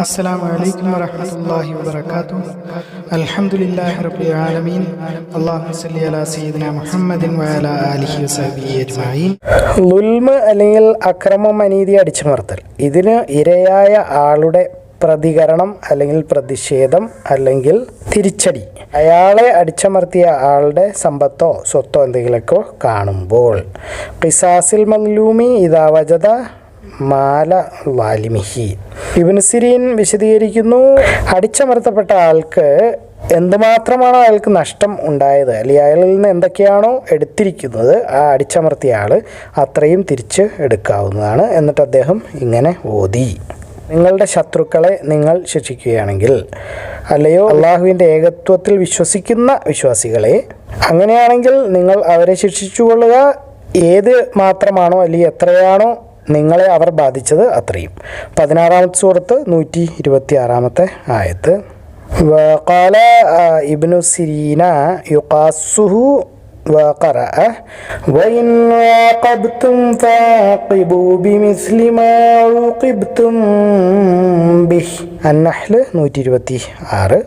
السلام عليكم ورحمة الله وبركاته الحمد لله رب العالمين اللهم صل على سيدنا محمد وعلى آله وصحبه أجمعين ലുൽമ അല്ലെങ്കിൽ അക്രമം അനീതി അടിച്ചമർത്തൽ ഇതിന് ഇരയായ ആളുടെ പ്രതികരണം അല്ലെങ്കിൽ പ്രതിഷേധം അല്ലെങ്കിൽ തിരിച്ചടി അയാളെ അടിച്ചമർത്തിയ ആളുടെ സമ്പത്തോ സ്വത്തോ എന്തെങ്കിലുമൊക്കെ കാണുമ്പോൾ ഖിസാസിൽ മല്ലൂമി ഇതാ വജത മാല വാലിമിഹി ഇബ്നു സിരീൻ വിശദീകരിക്കുന്നു. അടിച്ചമർത്തപ്പെട്ട ആൾക്ക് എന്തുമാത്രമാണ് അയാൾക്ക് നഷ്ടം ഉണ്ടായത്? അല്ലെങ്കിൽ അയാളിൽ നിന്ന് എന്തൊക്കെയാണോ എടുത്തിരിക്കുന്നത്? ആ അടിച്ചമർത്തിയ ആൾ അത്രയും തിരിച്ച് എടുക്കാവുന്നതാണ് എന്നിട്ട് അദ്ദേഹം ഇങ്ങനെ ഓതി. നിങ്ങളുടെ ശത്രുക്കളെ നിങ്ങൾ ശിക്ഷിക്കുകയാണെങ്കിൽ അല്ലയോ? അള്ളാഹുവിന്റെ ഏകത്വത്തിൽ വിശ്വസിക്കുന്ന വിശ്വാസികളെ അങ്ങനെയാണെങ്കിൽ നിങ്ങൾ അവരെ ശിക്ഷിച്ചുകൊള്ളുക. ഏത് മാത്രമാണോ അല്ലെങ്കിൽ എത്രയാണോ നിങ്ങളെ അവർ ബാധിച്ചത് അത്രയും പതിനാറാമത്തെ സൂറത്ത് നൂറ്റി ഇരുപത്തി ആറാമത്തെ ആയത്ത് وقال ابن سيرين يقاسه وقرأ وإن عاقبتم فعاقبوا بمثل ما عوقبتم به النحل നൂറ്റി ഇരുപത്തി ആറ്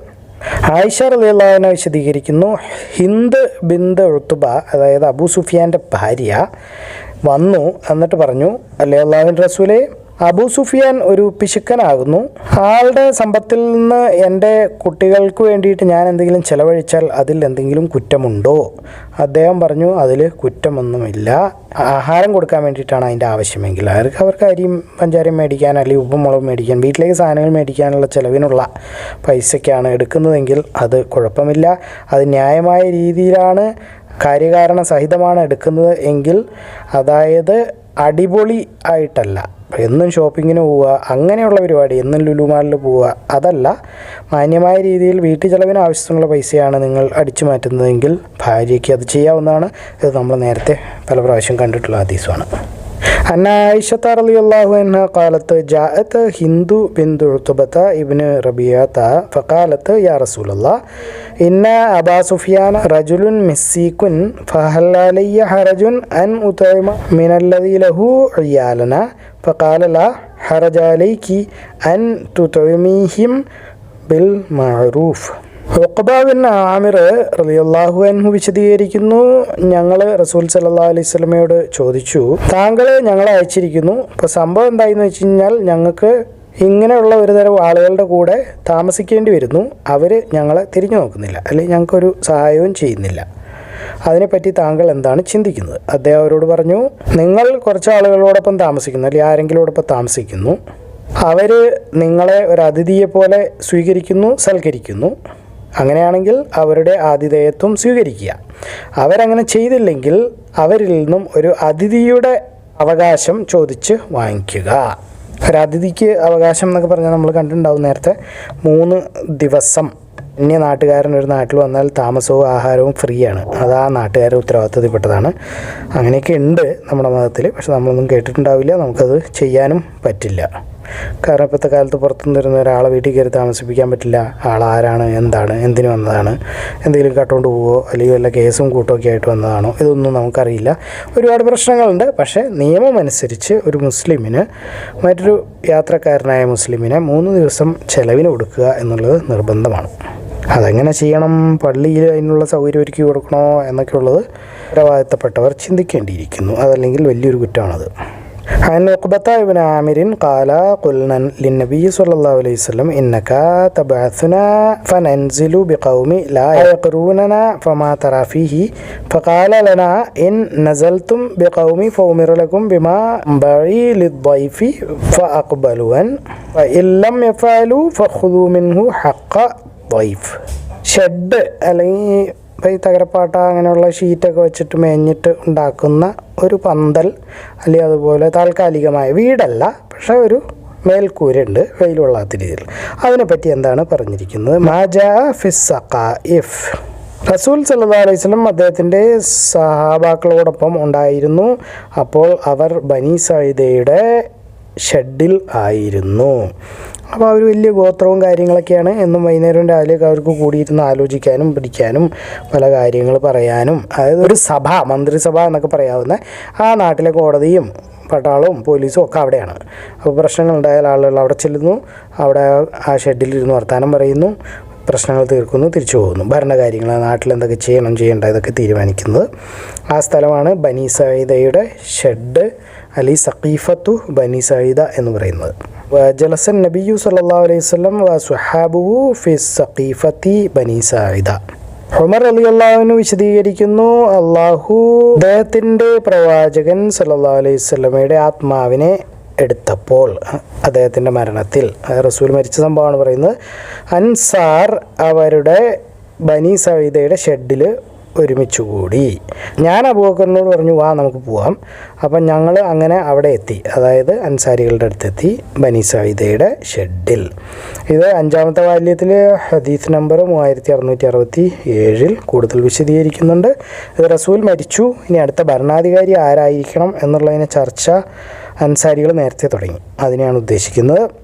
ആയിഷ റളിയല്ലാഹുവിനെ വിശദീകരിക്കുന്നു ഹിന്ദ് ബിന്ദ് ഉത്തുബ അതായത് അബൂ സുഫിയാൻ്റെ ഭാര്യ വന്നു എന്നിട്ട് പറഞ്ഞു അല്ലേ അള്ളാഹുൻ റസൂലെ അബൂ സുഫിയാൻ ഒരു പിശുക്കനാകുന്നു. ആളുടെ സമ്പത്തിൽ നിന്ന് എന്റെ കുട്ടികൾക്ക് വേണ്ടിയിട്ട് ഞാൻ എന്തെങ്കിലും ചിലവഴിച്ചാൽ അതിൽ എന്തെങ്കിലും കുറ്റമുണ്ടോ? അദ്ദേഹം പറഞ്ഞു അതിൽ കുറ്റമൊന്നുമില്ല. ആഹാരം കൊടുക്കാൻ വേണ്ടിയിട്ടാണ് അതിന്റെ ആവശ്യമെങ്കിൽ. അവർക്ക് അവർക്ക് അരിയും പഞ്ചാരയും മേടിക്കാൻ അല്ലെങ്കിൽ ഉപ്പും മേടിക്കാൻ വീട്ടിലേക്ക് സാധനങ്ങൾ മേടിക്കാനുള്ള ചിലവിനുള്ള പൈസയ്ക്കാണ് എടുക്കുന്നതെങ്കിൽ അത് കുഴപ്പമില്ല. അത് ന്യായമായ രീതിയിലാണ് കാര്യകാരണ സഹിതമാണ് എടുക്കുന്നത് എങ്കിൽ അതായത് അടിപൊളി ആയിട്ടല്ല. എന്നും ഷോപ്പിങ്ങിന് പോവുക അങ്ങനെയുള്ള പരിപാടി എന്നും ലുലുമാളിൽ പോവുക അതല്ല. മാന്യമായ രീതിയിൽ വീട്ടു ചെലവിന് ആവശ്യത്തിനുള്ള പൈസയാണ് നിങ്ങൾ അടിച്ചു മാറ്റുന്നതെങ്കിൽ ഭാര്യയ്ക്ക് അത് ചെയ്യാവുന്നതാണ്. ഇത് നമ്മൾ നേരത്തെ പല പ്രാവശ്യം കണ്ടിട്ടുള്ള ഹദീസുമാണ്. أن عائشة رضي الله عنها قالت جاءت هند بنت عتبة ابن ربيعة فقالت يا رسول الله إن أبا سفيان رجل مسيك فهل علي حرج أن أطعم من الذي له عيالنا؟ فقال لا حرج عليك أن تطعميهم بالمعروف. ഉഖബാബിൻ ആമിർ റളിയല്ലാഹു അൻഹു വിശദീകരിക്കുന്നു. ഞങ്ങൾ റസൂൽ സല്ലാ അലൈഹി സ്വലമയോട് ചോദിച്ചു താങ്കൾ ഞങ്ങളെ അയച്ചിരിക്കുന്നു. അപ്പോൾ സംഭവം എന്തായെന്ന് വെച്ച് കഴിഞ്ഞാൽ ഞങ്ങൾക്ക് ഇങ്ങനെയുള്ള ഒരുതരം ആളുകളുടെ കൂടെ താമസിക്കേണ്ടി വരുന്നു. അവർ ഞങ്ങളെ തിരിഞ്ഞു നോക്കുന്നില്ല. അല്ലെങ്കിൽ ഞങ്ങൾക്കൊരു സഹായവും ചെയ്യുന്നില്ല. അതിനെപ്പറ്റി താങ്കൾ എന്താണ് ചിന്തിക്കുന്നത്? അദ്ദേഹം അവരോട് പറഞ്ഞു നിങ്ങൾ കുറച്ച് ആളുകളോടൊപ്പം താമസിക്കുന്നു. അല്ലെങ്കിൽ ആരെങ്കിലോടൊപ്പം താമസിക്കുന്നു. അവർ നിങ്ങളെ ഒരു അതിഥിയെ പോലെ സ്വീകരിക്കുന്നു സൽക്കരിക്കുന്നു. അങ്ങനെയാണെങ്കിൽ അവരുടെ ആതിഥേയത്വം സ്വീകരിക്കുക. അവരങ്ങനെ ചെയ്തില്ലെങ്കിൽ അവരിൽ നിന്നും ഒരു അതിഥിയുടെ അവകാശം ചോദിച്ച് വാങ്ങിക്കുക. ഒരു അതിഥിക്ക് അവകാശം എന്നൊക്കെ പറഞ്ഞാൽ നമ്മൾ കണ്ടിട്ടുണ്ടാവും നേരത്തെ. മൂന്ന് ദിവസം. അന്യ നാട്ടുകാരൻ ഒരു നാട്ടിൽ വന്നാൽ താമസവും ആഹാരവും ഫ്രീ ആണ്. അത് ആ നാട്ടുകാരുടെ ഉത്തരവാദിത്തത്തിൽപ്പെട്ടതാണ് അങ്ങനെയൊക്കെ ഉണ്ട് നമ്മുടെ മതത്തിൽ. പക്ഷെ നമ്മളൊന്നും കേട്ടിട്ടുണ്ടാവില്ല. നമുക്കത് ചെയ്യാനും പറ്റില്ല. കാരണം ഇപ്പോഴത്തെ കാലത്ത് പുറത്തുനിന്ന് വരുന്ന ഒരാളെ വീട്ടിൽ കയറി താമസിപ്പിക്കാൻ പറ്റില്ല. ആൾ ആരാണ് എന്താണ് എന്തിനു വന്നതാണ് എന്തെങ്കിലും കട്ടുകൊണ്ട് പോവോ അല്ലെങ്കിൽ വല്ല കേസും കൂട്ടമൊക്കെ ആയിട്ട് വന്നതാണോ ഇതൊന്നും നമുക്കറിയില്ല. ഒരുപാട് പ്രശ്നങ്ങളുണ്ട്. പക്ഷേ നിയമം അനുസരിച്ച് ഒരു മുസ്ലിമിന് മറ്റൊരു യാത്രക്കാരനായ മുസ്ലിമിനെ മൂന്ന് ദിവസം ചെലവിന് കൊടുക്കുക എന്നുള്ളത് നിർബന്ധമാണ്. അതെങ്ങനെ ചെയ്യണം? പള്ളിയിൽ അതിനുള്ള സൗകര്യം ഒരുക്കി കൊടുക്കണോ എന്നൊക്കെ ഉള്ളത് ഉത്തരവാദിത്തപ്പെട്ടവർ ചിന്തിക്കേണ്ടിയിരിക്കുന്നു. അതല്ലെങ്കിൽ വലിയൊരു കുറ്റമാണത്. عن عقبة بن عامر قال قلنا للنبي صلى الله عليه وسلم إنك تبعثنا فننزل بقوم لا يقروننا فما ترى فيه فقال لنا إن نزلتم بقوم فأمر لكم بما ينبغي للضيف فأقبلوا فإن لم يفعلوا فخذوا منه حق ضيف ഷെഡ് അല്ലെങ്കിൽ ഇപ്പോൾ ഈ തകരപ്പാട്ട അങ്ങനെയുള്ള ഷീറ്റൊക്കെ വെച്ചിട്ട് മേഞ്ഞിട്ട് ഉണ്ടാക്കുന്ന ഒരു പന്തൽ അല്ലെങ്കിൽ അതുപോലെ താൽക്കാലികമായ വീടല്ല പക്ഷേ ഒരു മേൽക്കൂരുണ്ട് വെയിലുള്ളാത്ത രീതിയിൽ. അതിനെപ്പറ്റി എന്താണ് പറഞ്ഞിരിക്കുന്നത്? മാജ ഫിസഖ ഇഫ് റസൂൽ സല്ലാ അലൈഹി സ്വലം അദ്ദേഹത്തിന്റെ സഹാബാക്കളോടൊപ്പം ഉണ്ടായിരുന്നു. അപ്പോൾ അവർ ബനി സൈദയുടെ ഷെഡിൽ ആയിരുന്നു. അപ്പോൾ അവർ വലിയ ഗോത്രവും കാര്യങ്ങളൊക്കെയാണ് എന്നും വൈകുന്നേരം രാവിലെയൊക്കെ അവർക്ക് കൂടിയിരുന്ന് ആലോചിക്കാനും പിടിക്കാനും പല കാര്യങ്ങൾ പറയാനും. അതായത് ഒരു സഭ മന്ത്രിസഭ എന്നൊക്കെ പറയാവുന്ന ആ നാട്ടിലെ കോടതിയും പട്ടാളവും പോലീസും ഒക്കെ അവിടെയാണ്. അപ്പോൾ പ്രശ്നങ്ങൾ ഉണ്ടായാൽ ആളുകൾ അവിടെ ചെല്ലുന്നു അവിടെ ആ ഷെഡിലിരുന്ന് വർത്തമാനം പറയുന്നു പ്രശ്നങ്ങൾ തീർക്കുന്നു തിരിച്ചു പോകുന്നു. ഭരണകാര്യങ്ങൾ നാട്ടിൽ എന്തൊക്കെ ചെയ്യണം ചെയ്യേണ്ട ഇതൊക്കെ തീരുമാനിക്കുന്നത്. ആ സ്ഥലമാണ് ബനി ഷെഡ് അലി സഖീഫത്തു ബനി എന്ന് പറയുന്നത്. ജലസൻ നബിയു സല്ലാ അലൈഹി വ സുഹാബു ഫി സഖീഫത്തി ബനി സയ്യിദ ഉമർ അലി അള്ളാഹുവിന് വിശദീകരിക്കുന്നു അള്ളാഹു അദ്ദേഹത്തിന്റെ പ്രവാചകൻ സല്ലാ അലൈഹി സ്വലമയുടെ ആത്മാവിനെ എടുത്തപ്പോൾ അദ്ദേഹത്തിന്റെ മരണത്തിൽ. റസൂൽ മരിച്ച സംഭവമാണ് പറയുന്നത്. അൻസാർ അവരുടെ ബനി സവിതയുടെ ഷെഡിൽ ഒരുമിച്ച് കൂടി ഞാൻ അബൂബക്കറിനോട് പറഞ്ഞു വാ നമുക്ക് പോവാം. അപ്പം ഞങ്ങൾ അങ്ങനെ അവിടെ എത്തി. അതായത് അൻസാരികളുടെ അടുത്തെത്തി ബനി സായിദയുടെ ഷെഡിൽ. ഇത് അഞ്ചാമത്തെ വാല്യത്തിൽ ഹദീസ് നമ്പർ മൂവായിരത്തി അറുന്നൂറ്റി അറുപത്തി ഏഴിൽ കൂടുതൽ വിശദീകരിക്കുന്നുണ്ട്. ഇത് റസൂൽ മരിച്ചു. ഇനി അടുത്ത ഭരണാധികാരി ആരായിരിക്കണം എന്നുള്ളതിനെ ചർച്ച അൻസാരികൾ നേരത്തെ തുടങ്ങി. അതിനെയാണ് ഉദ്ദേശിക്കുന്നത്.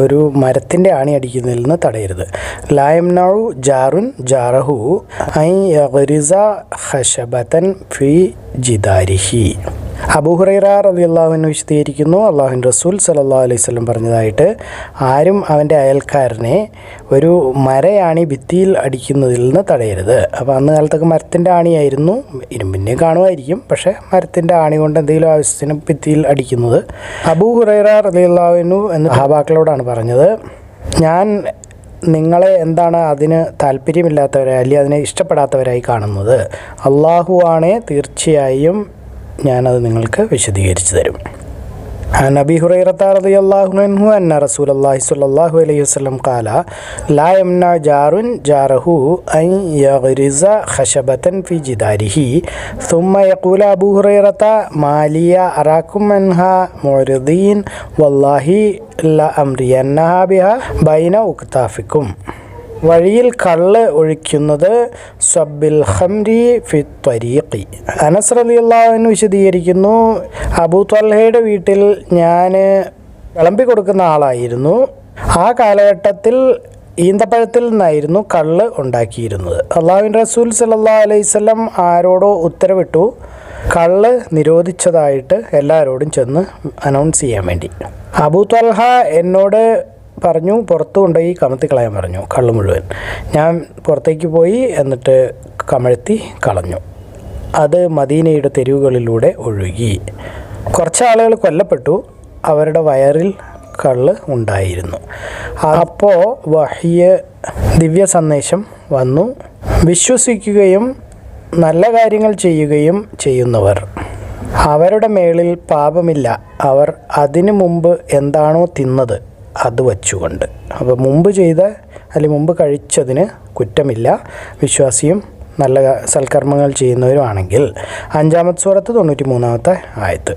ഒരു മരത്തിന്റെ ആണി അടിക്കുന്നതിൽ നിന്ന് തടയരുത്. ലായംനൌ ജാറുൻ ജാറഹു ഐ റിസ ഹഷബത്തൻ ഫി ജിദാരിഹി. അബൂഹുറൈറ അള്ളാഹുവിന് വിശദീകരിക്കുന്നു. അള്ളാഹുൻ റസൂൽ സലഹ് അലൈഹി വസല്ലം പറഞ്ഞതായിട്ട് ആരും അവന്റെ അയൽക്കാരനെ ഒരു മരയാണി ഭിത്തിയിൽ അടിക്കുന്നതിൽ നിന്ന് തടയരുത്. അപ്പോൾ അന്ന് കാലത്തൊക്കെ മരത്തിന്റെ ആണിയായിരുന്നു. ഇരുമ്പിന്റെയും കാണുമായിരിക്കും. പക്ഷേ മരത്തിന്റെ ആണി കൊണ്ട് എന്തെങ്കിലും ആവശ്യത്തിന് ഭിത്തിയിൽ അടിക്കുന്നത്. അബൂഹുറൈറ അള്ളാഹുവിനു എന്ന് സഹാബാക്കളോടാണ് പറഞ്ഞത്. ഞാൻ നിങ്ങളെ എന്താണ് അതിന് താല്പര്യമില്ലാത്തവരായി അല്ലെങ്കിൽ അതിനെ ഇഷ്ടപ്പെടാത്തവരായി കാണുന്നത്? അള്ളാഹു ആണേ തീർച്ചയായും ഞാനത് നിങ്ങൾക്ക് വിശദീകരിച്ചു തരും. عن أبي هريرة رضي الله عنه أن رسول الله صلى الله عليه وسلم قال لا يمنع جار جاره أن يغرز خشبة في جداره ثم يقول أبو هريرة ما لي أراكم منها معرضين والله لأمرينها بها بين أكتافكم വഴിയിൽ കള്ള് ഒഴിക്കുന്നത് സബ്ബിൽ ഹംരി ഫി ത്വരീഖി. അനസ് റളിയല്ലാഹു വിശദീകരിക്കുന്നു അബൂ ത്വൽഹയുടെ വീട്ടിൽ ഞാൻ വിളമ്പി കൊടുക്കുന്ന ആളായിരുന്നു. ആ കാലഘട്ടത്തിൽ ഈന്തപ്പഴത്തിൽ നിന്നായിരുന്നു കള്ള് ഉണ്ടാക്കിയിരുന്നത്. അള്ളാഹുവിൻ റസൂൽ സല്ലാ അലൈവല്ലം ആരോടോ ഉത്തരവിട്ടു. കള്ള് നിരോധിച്ചതായിട്ട് എല്ലാവരോടും ചെന്ന് അനൗൺസ് ചെയ്യാൻ വേണ്ടി. അബൂ ത്വൽഹ എന്നോട് പറഞ്ഞു പുറത്തു കൊണ്ടുപോയി കമത്തി കളയാൻ പറഞ്ഞു കള്ള് മുഴുവൻ. ഞാൻ പുറത്തേക്ക് പോയി എന്നിട്ട് കമഴ്ത്തി കളഞ്ഞു. അത് മദീനയുടെ തെരുവുകളിലൂടെ ഒഴുകി. കുറച്ച് ആളുകൾ കൊല്ലപ്പെട്ടു. അവരുടെ വയറിൽ കള്ള് ഉണ്ടായിരുന്നു. അപ്പോൾ വഹിയ ദിവ്യ സന്ദേശം വന്നു. വിശ്വസിക്കുകയും നല്ല കാര്യങ്ങൾ ചെയ്യുകയും ചെയ്യുന്നവർ. അവരുടെ മേളിൽ പാപമില്ല. അവർ അതിനു മുമ്പ് എന്താണോ തിന്നത്. അത് വച്ചുകൊണ്ട്. അപ്പോൾ മുമ്പ് ചെയ്ത അല്ലെങ്കിൽ മുമ്പ് കഴിച്ചതിന് കുറ്റമില്ല. വിശ്വാസിയും നല്ല സൽക്കർമ്മങ്ങൾ ചെയ്യുന്നവരുമാണെങ്കിൽ അഞ്ചാമത്തെ സ്വരത്ത് തൊണ്ണൂറ്റി മൂന്നാമത്തെ ആയത്ത്.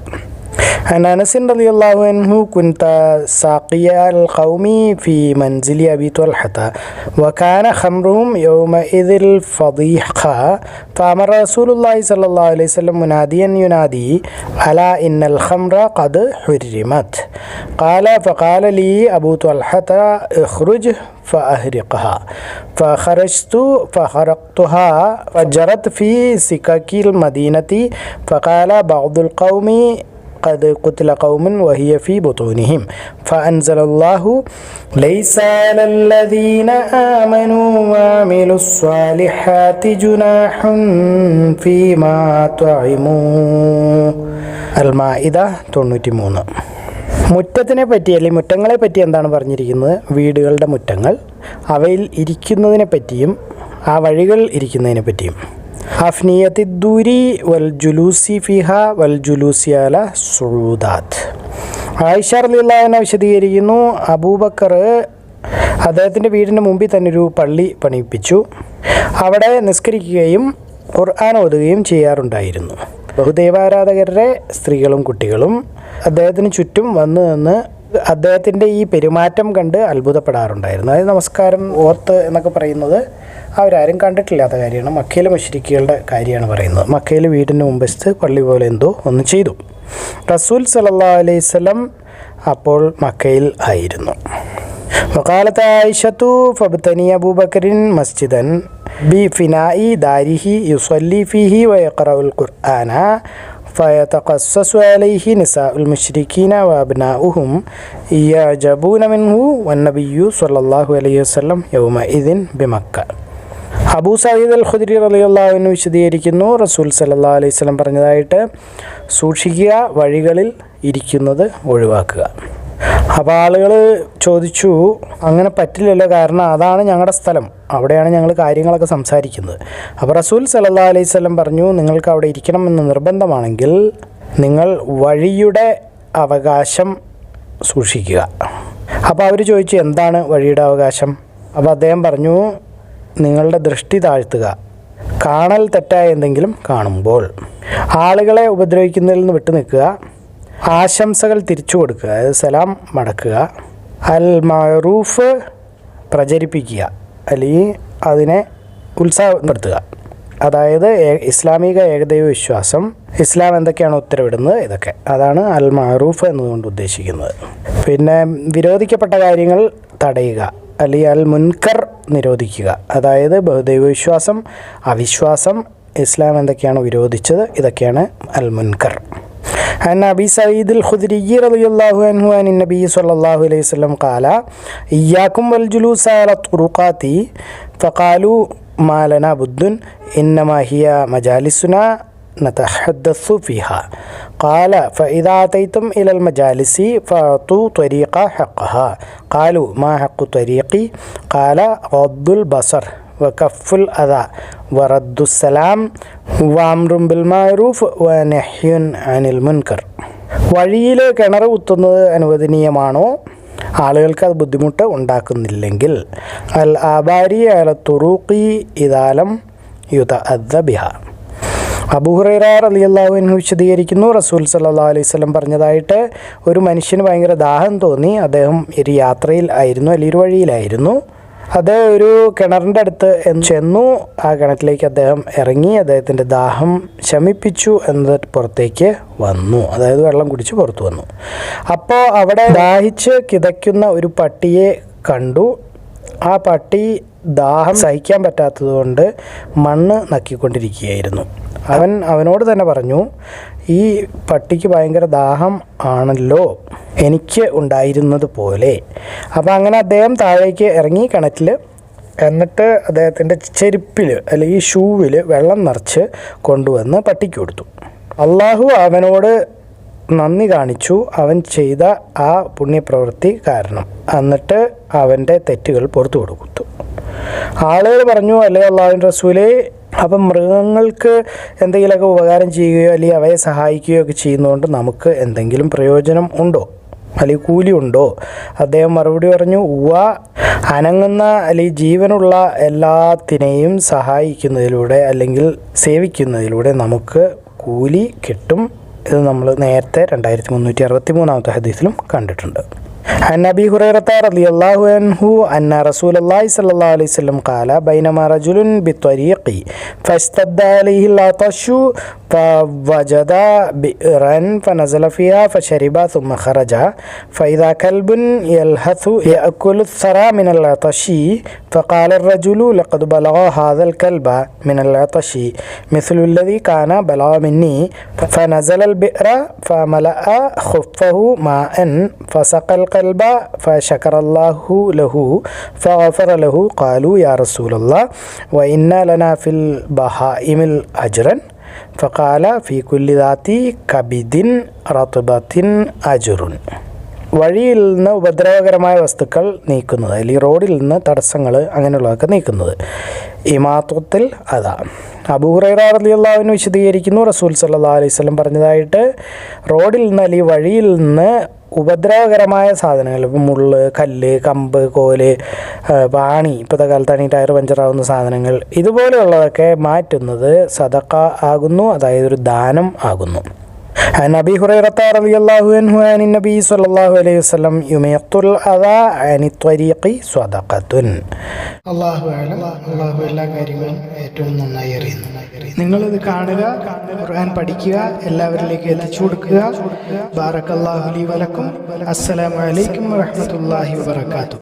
عن أنس رضي الله عنه كنت ساقي القوم في منزل أبي طلحة وكان خمرهم يومئذ الفضيحة. فأمر رسول الله صلى الله عليه وسلم مناديا ينادي ألا إن الخمر قد حرمت؟ قال فقال لي أبو طلحة اخرج فأهرقها. فخرجت فخرقتها فجرت في سكك المدينة فقال بعض القوم قد قتل قوم وهي في بطونهم فأنزل الله ليس على الذين آمنوا وعملوا الصالحات جناح فيما طعموا المائدة 93 മുറ്റത്തിനെ പറ്റി അല്ലെങ്കിൽ മുറ്റങ്ങളെ പറ്റി എന്താണ് പറഞ്ഞിരിക്കുന്നത് വീടുകളുടെ മുറ്റങ്ങൾ അവയിൽ ഇരിക്കുന്നതിനെ പറ്റിയും ആ വഴികൾ ഇരിക്കുന്നതിനെ പറ്റിയും അഫ്നിയത്തി ദൂരി വൽ ജുലൂസി ഫിഹ വൽ ജുലൂസി അല സുദാത്ത് ആയിഷ റലിള്ളാഹിനെ വിശദീകരിക്കുന്നു അബൂബക്കർ അദ്ദേഹത്തിന്റെ വീടിന് മുമ്പിൽ തന്നെ ഒരു പള്ളി പണിയിപ്പിച്ചു. അവിടെ നിസ്കരിക്കുകയും ഖുർആൻ ഓതുകയും ചെയ്യാറുണ്ടായിരുന്നു. ബഹുദൈവാരാധകരുടെ സ്ത്രീകളും കുട്ടികളും അദ്ദേഹത്തിന് ചുറ്റും വന്നു നിന്ന് അദ്ദേഹത്തിന്റെ ഈ പെരുമാറ്റം കണ്ട് അത്ഭുതപ്പെടാറുണ്ടായിരുന്നു. അതായത് നമസ്കാരം ഓർത്ത് എന്നൊക്കെ പറയുന്നത് അവരാരും കണ്ടിട്ടില്ലാത്ത കാര്യമാണ് മക്കയിലെ മുഷരിക്കുകളുടെ കാര്യമാണ് പറയുന്നത് മക്കയിൽ വീടിൻ്റെ മുമ്പസ്ത് പള്ളി പോലെ എന്തോ ഒന്ന് ചെയ്തു റസൂൽ സലല്ലാ അലൈഹി സ്വലം അപ്പോൾ മക്കയിൽ ആയിരുന്നു وقالت عائشة فابتني أبو بكر مسجدا بفناء داره يصلي فيه ويقرأ القرآن فيتقصص عليه نساء المشركين وأبناؤهم يعجبون منه والنبي صلى الله عليه وسلم يومئذ بمكة അബൂ സയ്യിദ് അൽ ഖുദ്രി അൻഹു വിശദീകരിക്കുന്നു. റസൂൽ സല്ലല്ലാഹു അലൈഹി വസല്ലം പറഞ്ഞതായിട്ട് സൂക്ഷിക്കുക വഴികളിൽ ഇരിക്കുന്നത് ഒഴിവാക്കുക. അപ്പോൾ ആളുകൾ ചോദിച്ചു അങ്ങനെ പറ്റില്ലല്ലോ കാരണം അതാണ് ഞങ്ങളുടെ സ്ഥലം. അവിടെയാണ് ഞങ്ങൾ കാര്യങ്ങളൊക്കെ സംസാരിക്കുന്നത്. അപ്പോൾ റസൂൽ സല്ലല്ലാഹു അലൈഹി വസല്ലം പറഞ്ഞു നിങ്ങൾക്ക് അവിടെ ഇരിക്കണമെന്ന് നിർബന്ധമാണെങ്കിൽ നിങ്ങൾ വഴിയുടെ അവകാശം സൂക്ഷിക്കുക. അപ്പോൾ അവർ ചോദിച്ചു എന്താണ് വഴിയുടെ അവകാശം? അപ്പോൾ അദ്ദേഹം പറഞ്ഞു നിങ്ങളുടെ ദൃഷ്ടി താഴ്ത്തുക. കാണൽ തെറ്റായ എന്തെങ്കിലും കാണുമ്പോൾ. ആളുകളെ ഉപദ്രവിക്കുന്നതിൽ നിന്ന് വിട്ടു നിൽക്കുക. ആശംസകൾ തിരിച്ചു കൊടുക്കുക. അതായത് സലാം മടക്കുക. അൽ മറൂഫ് പ്രചരിപ്പിക്കുക. അല്ലെങ്കിൽ അതിനെ ഉത്സാഹപ്പെടുത്തുക. അതായത് ഇസ്ലാമിക ഏകദൈവ വിശ്വാസം. ഇസ്ലാം എന്തൊക്കെയാണ് ഉത്തരവിടുന്നത്? ഇതൊക്കെ. അതാണ് അൽ മറൂഫ് എന്നതുകൊണ്ട് ഉദ്ദേശിക്കുന്നത്. പിന്നെ വിരോധിക്കപ്പെട്ട കാര്യങ്ങൾ തടയുക. അല്ലെങ്കിൽ അൽ മുൻകർ നിരോധിക്കുക അതായത് ബഹുദൈവ വിശ്വാസം അവിശ്വാസം ഇസ്ലാം എന്തൊക്കെയാണ് വിരോധിച്ചത് ഇതൊക്കെയാണ് അൽ മുൻകർ عن أبي سعيد الخدري رضي الله عنه عن النبي صلى الله عليه وسلم قال إياكم والجلوس على الطرقات فقالوا ما لنا بد إنما هي مجالسنا نتحدث فيها قال فإذا أتيتم إلى المجالس فأعطوا طريق حقها قالوا ما حق طريقي قال غض البصر وكف الأذى ورد السلام وأمر بالمعروف ونهي عن المنكر വഴിയിൽ കിണർ കുത്തുന്നത് അനുവദനീയമാണോ ആളുകൾക്ക് അത് ബുദ്ധിമുട്ട് ഉണ്ടാക്കുന്നില്ലെങ്കിൽ അൽ ആബാരി അല തുറൂഖി ഇതാലം യുത അദ്ദ ബിഹ അബൂഹുറൈറ എന്ന് വിശദീകരിക്കുന്നു. റസൂൽ സല്ലാ അലൈഹി വസല്ലം പറഞ്ഞതായിട്ട് ഒരു മനുഷ്യന് ഭയങ്കര ദാഹം തോന്നി. അദ്ദേഹം ഒരു യാത്രയിൽ ആയിരുന്നു അല്ലെങ്കിൽ ഒരു വഴിയിലായിരുന്നു. അത് ഒരു കിണറിന്റെ അടുത്ത് ചെന്നു. ആ കിണറ്റിലേക്ക് അദ്ദേഹം ഇറങ്ങി. അദ്ദേഹത്തിന്റെ ദാഹം ശമിപ്പിച്ചു എന്നത് പുറത്തേക്ക് വന്നു. അതായത് വെള്ളം കുടിച്ച് പുറത്തു വന്നു. അപ്പോൾ അവിടെ ദാഹിച്ച് കിതയ്ക്കുന്ന ഒരു പട്ടിയെ കണ്ടു. ആ പട്ടി ദാഹം സഹിക്കാൻ പറ്റാത്തതുകൊണ്ട് മണ്ണ് നക്കിക്കൊണ്ടിരിക്കുകയായിരുന്നു. അവൻ അവനോട് തന്നെ പറഞ്ഞു ഈ പട്ടിക്ക് ഭയങ്കര ദാഹം ആണല്ലോ എനിക്ക് ഉണ്ടായിരുന്നത് പോലെ. അപ്പോൾ അങ്ങനെ അദ്ദേഹം താഴേക്ക് ഇറങ്ങി കിണറ്റിൽ എന്നിട്ട് അദ്ദേഹത്തിന്റെ ചെരുപ്പിൽ അല്ലെങ്കിൽ ഷൂവിൽ വെള്ളം നിറച്ച് കൊണ്ടുവന്ന് പട്ടിക്ക് കൊടുത്തു. അള്ളാഹു അവനോട് നന്ദി കാണിച്ചു അവൻ ചെയ്ത ആ പുണ്യപ്രവൃത്തി കാരണം. എന്നിട്ട് അവന്റെ തെറ്റുകൾ പുറത്തു കൊടുത്തു. ആളുകൾ പറഞ്ഞു അല്ലേ അള്ളാഹുവിൻ റസൂലെ അപ്പം മൃഗങ്ങൾക്ക് എന്തെങ്കിലുമൊക്കെ ഉപകാരം ചെയ്യുകയോ അല്ലെങ്കിൽ അവയെ സഹായിക്കുകയോ ഒക്കെ ചെയ്യുന്നതുകൊണ്ട് നമുക്ക് എന്തെങ്കിലും പ്രയോജനം ഉണ്ടോ? അല്ലെങ്കിൽ കൂലി ഉണ്ടോ? അദ്ദേഹം മറുപടി പറഞ്ഞു ഉവ അനങ്ങുന്ന അല്ലെങ്കിൽ ജീവനുള്ള എല്ലാത്തിനെയും സഹായിക്കുന്നതിലൂടെ അല്ലെങ്കിൽ സേവിക്കുന്നതിലൂടെ നമുക്ക് കൂലി കിട്ടും ഇത് നമ്മൾ നേരത്തെ രണ്ടായിരത്തി മുന്നൂറ്റി അറുപത്തി മൂന്നാമത്തെ ഹദീസിലും കണ്ടിട്ടുണ്ട്. عن أبي هريرة رضي الله عنه أن رسول الله صلى الله عليه وسلم قال بينما رجل بالطريق فاشتد عليه العطش فوجد بئرا فنزل فيها فشرب ثم خرج. فإذا كلب يلهث يأكل الثرى من العطش فقال الرجل لقد بلغ هذا الكلب من العطش مثل الذي كان بلغ مني. فنزل البئر فملأ خفه ماء فسقى القلب فشكر الله له فغفر له. قالوا يا رسول الله وإن لنا في البهائم أجرا ഫക്കാല ഫി കുല്ലിദാത്തി കബിദിൻ റത്തുബത്തിൻ അജുറുൻ വഴിയിൽ നിന്ന് ഉപദ്രവകരമായ വസ്തുക്കൾ നീക്കുന്നത് അല്ലെങ്കിൽ റോഡിൽ നിന്ന് തടസ്സങ്ങൾ അങ്ങനെയുള്ളതൊക്കെ നീക്കുന്നത്. ഇമാത്വത്തിൽ അതാ. അബൂഹുറൈറാർദിയുള്ളാവിന് വിശദീകരിക്കുന്നു റസൂൽ സല്ലാ അലൈവല്ലം പറഞ്ഞതായിട്ട് റോഡിൽ നിന്ന് അല്ലെങ്കിൽ വഴിയിൽ നിന്ന് ഉപദ്രവകരമായ സാധനങ്ങൾ ഇപ്പം മുള്ള് കല്ല് കമ്പ് കോൽ പാണി ഇപ്പോഴത്തെ കാലത്താണെങ്കിൽ ടയർ പഞ്ചറാവുന്ന സാധനങ്ങൾ ഇതുപോലെയുള്ളതൊക്കെ മാറ്റുന്നത് സദക്ക ആകുന്നു അതായത് ഒരു ദാനം ആകുന്നു. عن أبي هريرة رضي الله عنه عن النبي صلى الله عليه وسلم يميط الأذى عن الطريق صدقة അള്ളാഹു ആലം അള്ളാഹു എല്ലാ കാര്യങ്ങളും ഏറ്റവും നന്നായി അറിയുന്നു നിങ്ങളിത് കാണുക ഖുർആൻ പഠിക്കുക എല്ലാവരിലേക്ക് എത്തിച്ചു കൊടുക്കുക ബാറക്കല്ലാഹു ലി വലക്കും അസ്സലാമു അലൈക്കും വറഹ്മത്തുള്ളാഹി വബറകാതുഹു